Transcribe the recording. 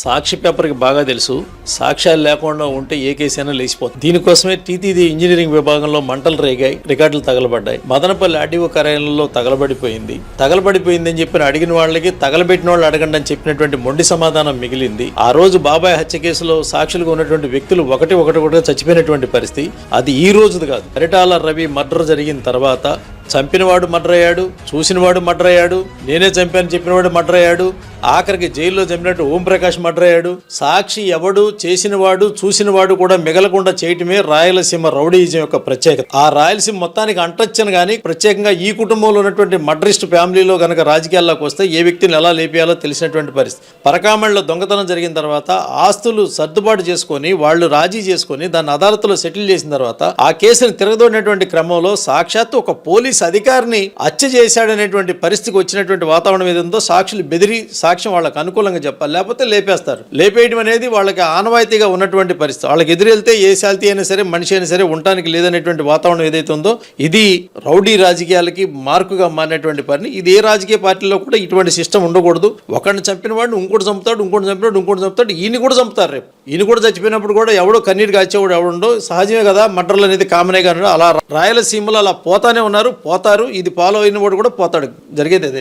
సాక్షి పేపర్కి బాగా తెలుసు. సాక్ష్యాలు లేకుండా ఉంటే ఏ కేసు అయినా లేచిపోతుంది. దీనికోసమే టీటీడీ ఇంజనీరింగ్ విభాగంలో మంటలు రేగాయి రికార్డులు తగలబడ్డాయి. మదనపల్లి ఆర్డీఓ కార్యాలయంలో తగలబడిపోయింది. తగలబడిపోయిందని చెప్పిన అడిగిన వాళ్ళకి తగలబెట్టిన వాళ్ళు అడగండి అని చెప్పినటువంటి మొండి సమాధానం మిగిలింది. ఆ రోజు బాబాయ్ హత్య కేసులో సాక్షులుగా ఉన్నటువంటి వ్యక్తులు ఒకటి ఒకటి ఒకటిగా చచ్చిపోయినటువంటి పరిస్థితి. అది ఈ రోజుది కాదు. పరిటాల రవి మర్డర్ జరిగిన తర్వాత చంపినవాడు మర్డర్ అయ్యాడు చూసినవాడు మర్డర్ అయ్యాడు నేనే చంపాను చెప్పినవాడు మర్డర్ అయ్యాడు ఆఖరికి జైల్లో చంపినట్టు ఓంప్రకాష్ మర్డర్ అయ్యాడు సాక్షి ఎవడు చేసినవాడు చూసినవాడు కూడా మిగలకుండా చేయటమే రాయలసీమ రౌడీయిజం యొక్క ప్రత్యేకత. ఆ రాయలసీమ మొత్తానికి అంటొచ్చను కానీ ప్రత్యేకంగా ఈ కుటుంబంలో ఉన్నటువంటి మడ్రిస్ట్ ఫ్యామిలీలో గనక రాజకీయాల్లోకి వస్తే ఏ వ్యక్తిని ఎలా లేపేయాలో తెలిసినటువంటి పరిస్థితి. పరకామణిలో దొంగతనం జరిగిన తర్వాత ఆస్తులు సర్దుబాటు చేసుకొని వాళ్ళు రాజీ చేసుకొని దాన్ని అదాలత్లో సెటిల్ చేసిన తర్వాత ఆ కేసును తిరగదోడినటువంటి క్రమంలో సాక్షాత్తు ఒక పోలీస్ అధికారిని హత్య చేశాడనేటువంటి పరిస్థితికి వచ్చినటువంటి వాతావరణం ఏదందో సాక్షులు బెదిరి సాక్ష్యం వాళ్ళకు అనుకూలంగా చెప్పాలి. లేకపోతే లేపేస్తారు. లేపేయడం అనేది వాళ్ళకి ఆనవాయితీగా ఉన్నటువంటి పరిస్థితి. వాళ్ళకి ఎదురు వెళ్తే ఏ శాల్తీ అయినా సరే మనిషి అయినా సరే ఉండటానికి లేదనేటువంటి వాతావరణం ఏదైతే ఉందో ఇది రౌడీ రాజకీయాలకి మార్కుగా మారినటువంటి పని. ఇది ఏ రాజకీయ పార్టీలో కూడా ఇటువంటి సిస్టమ్ ఉండకూడదు. ఒకరిని చంపిన వాడిని ఇంకోటి చంపుతాడు ఇంకోటి చంపినాడు ఇంకోటి చంపుతాడు. ఈయన కూడా చంపుతారు రేపు. ఈయన కూడా చచ్చిపోయినప్పుడు కూడా ఎవడో కన్నీరు కాచేవాడు ఎవడుండో సహజమే కదా మటర్లు అనేది కామనే కానీ అలా రాయలసీమలో అలా పోతానే ఉన్నారు పోతారు. ఇది ఫాలో అయిన వాడు కూడా పోతాడు. జరిగేది అదే.